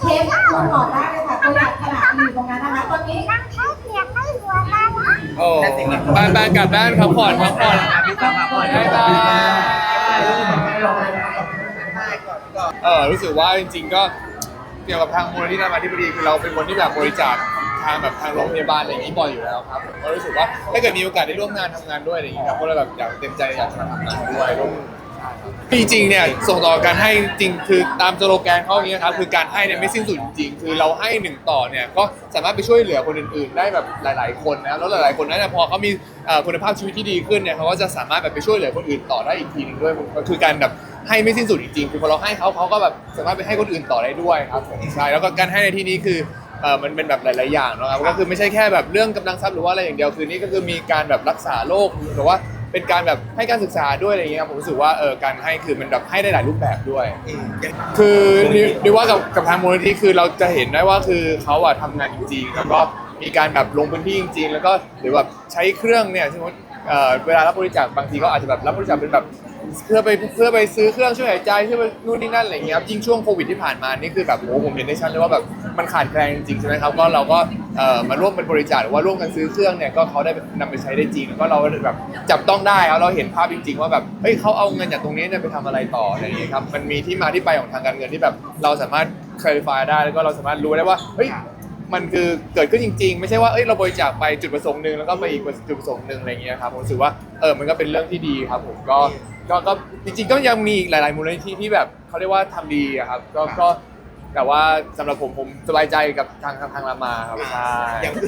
เชฟคุณบอกได้เลยค่ะตัวอย่างขนาดอยู่ตรงนั้นนะคะตอนนี้โอ้บ้านบ้านกลับบ้านพักผ่อนพักผ่อนบ๊ายบายเออรู้สึกว่าจริง ๆ ก็เกี่ยวกับทางมูลนิธิรามาธิบดีคือเราเป็นคนที่แบบบริจาคทางแบบทางโรงพยาบาลอะไรอย่างนี้บ่อยอยู่แล้วครับผมก็รู้สึกว่าถ้าเกิดมีโอกาสได้ร่วมงานทำงานด้วยอะไรอย่างนี้ครับก็เลยแบบอยากเต็มใจอยากจะมาทำงานด้วยร่วม จริงๆเนี่ยส่งต่อการให้จริงคือตามสโลแกนเขาอย่างนี้ยครับคือการให้เนี่ยไม่สิ้นสุดจริงๆคือเราให้หนึ่งต่อเนี่ยก็สามารถไปช่วยเหลือคนอื่นๆ ได้แบบหลาย ๆ คนนะแล้วหลายๆคนนั้นเนยพอเขามีเอ่อคุณภาพชีวิตที่ดีขึ้นเนี่ยเขาก็จะสามารถแบบไปช่วยเหลือคนอื่นต่อได้อีกทีหนึงด้วยก็คือการแบบให้ไม่สิ้นสุดจริงๆคือพอเราให้เขาเขาก็แบบสามารถไปให้คนอื่นต่อได้ด้วยครับผมใช่แล้วก็การให้ในที่นี้คือเออมันเป็นแบบหลาย ๆ อย่างเนอะครับก็คือไม่ใช่แค่แบบเรื่องกำลังทรัพย์หรือว่าอะไรอย่างเดียวคือนี่ก็คือมีการแบบรักษาโรคหรือว่า เป็นการแบบให้การศึกษาด้วยอะไรอย่างเงี้ยครับผมรู้สึกว่าเออการให้คือมันแบบให้ได้หลายรูปแบบด้วยคือนิวนิวว่ากับกับทางมูลนิธิคือเราจะเห็นได้ว่าคือเขาอะทำงานจริงๆแล้วก็มีการแบบลงพื้นที่จริงๆ แล้วก็หรือแบบใช้เครื่องเนี่ยสมมติเอ่อเวลารับบริจาคบางทีก็อาจจะแบบรับบริจาคเป็นแบบ เพื่อไปเพื่อไปซื้อเครื่องช่วยหายใจเพื่อไปนู่นนี่นั่นอะไรอย่างเงี้ยครับยิ่งช่วงโควิดที่ผ่านมานี่คือแบบโอ้โหผมเห็นได้ชัดเลยว่าแบบมันขาดแคลนจริงๆใช่ไหมครับก็เราก็เอ่อมาร่วมเป็นบริจาคหรือว่าร่วมกันซื้อเครื่องเนี่ยก็เขาได้นำไปใช้ได้จริงแล้วก็เราแบบจับต้องได้ครับเราเห็นภาพจริง ๆ ว่าแบบเฮ้ยเขาเอาเงินจากตรงนี้เนี่ยไปทำอะไรต่ออะไรอย่างเงี้ยครับมันมีที่มาที่ไปของทางการเงินที่แบบเราสามารถ clarify ได้แล้วก็เราสามารถรู้ได้ว่าเฮ้ย มันคือเกิดขึ้นจริง ๆ ไม่ใช่ว่าเอ้ยเราบริจาคไปจุดประสงค์หนึ่งแล้วก็ไปอีกจุดประสงค์หนึ่งอะไรเงี้ยครับผมรู้สึกว่าเออมันก็เป็นเรื่องที่ดีครับผมก็ ก็ก็จริงๆก็ยังมีอีกหลาย ๆ มูลนิธิที่แบบเขาเรียกว่าทำดีอะครับ ก็ก็แต่ว่าสำหรับผมผมสบายใจกับทางทางทางรามาครับใช่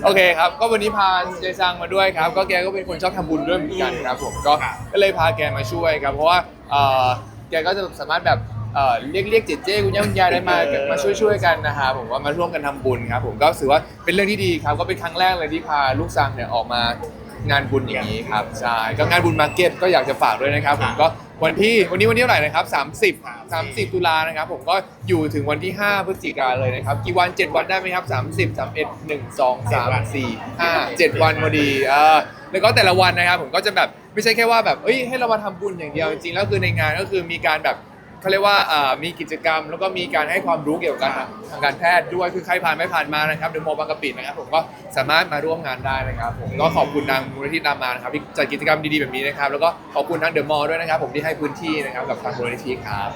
โอเคครับ ก็วันนี้พาเจซังมาด้วยครับ ก็แกก็เป็นคนชอบทำบุญด้วยเหมือนกันครับผมก็ก็เลยพาแกมาช่วยครับ เพราะว่าเออแกก็จะสามารถแบบเอ่อเรียกเรียกเจเจคุณย่าคุณยายได้มามาช่วยช่วยกันนะครับผมว่ามาร่วมกันทำบุญครับผมก็ถือว่าเป็นเรื่องที่ดีครับก็เป็นครั้งแรกเลยที่พาลูกซังเนี่ยออกมา งานบุญอย่างนี้ครับใช่ก็งานบุญมาร์เก็ตก็อยากจะฝากด้วยนะครับผมก็วันที่วันนี้วันที่เท่าไหร่นะครับ30 30 ตุลานะครับผมก็อยู่ถึงวันที่ 5 พฤศจิกาเลยนะครับกี่วัน 7 วันได้ไหมครับ 30 31 1 2 3 4 5 7 วันพอดีเออแล้วก็แต่ละวันนะครับผมก็จะแบบไม่ใช่แค่ว่าแบบเอ้ยให้เรามาทำบุญอย่างเดียวจริงๆแล้วคือในงานก็คือมีการแบบ เขาเรียกว่าอ่ามีกิจกรรม แล้วก็มีการให้ความรู้เกี่ยวกับการทางการแพทย์ด้วยคือใครผ่านไม่ผ่านมานะครับเดอะมอลล์บางกะปินะครับผมก็สามารถมาร่วมงานได้นะครับผมก็ขอบคุณทางมูลนิธิรามานะครับที่จัดกิจกรรมดีๆแบบนี้นะครับแล้วก็ขอบคุณทางเดอะมอลล์ด้วยนะครับผมที่ให้พื้นที่นะครับกับทางมูลนิธิครับ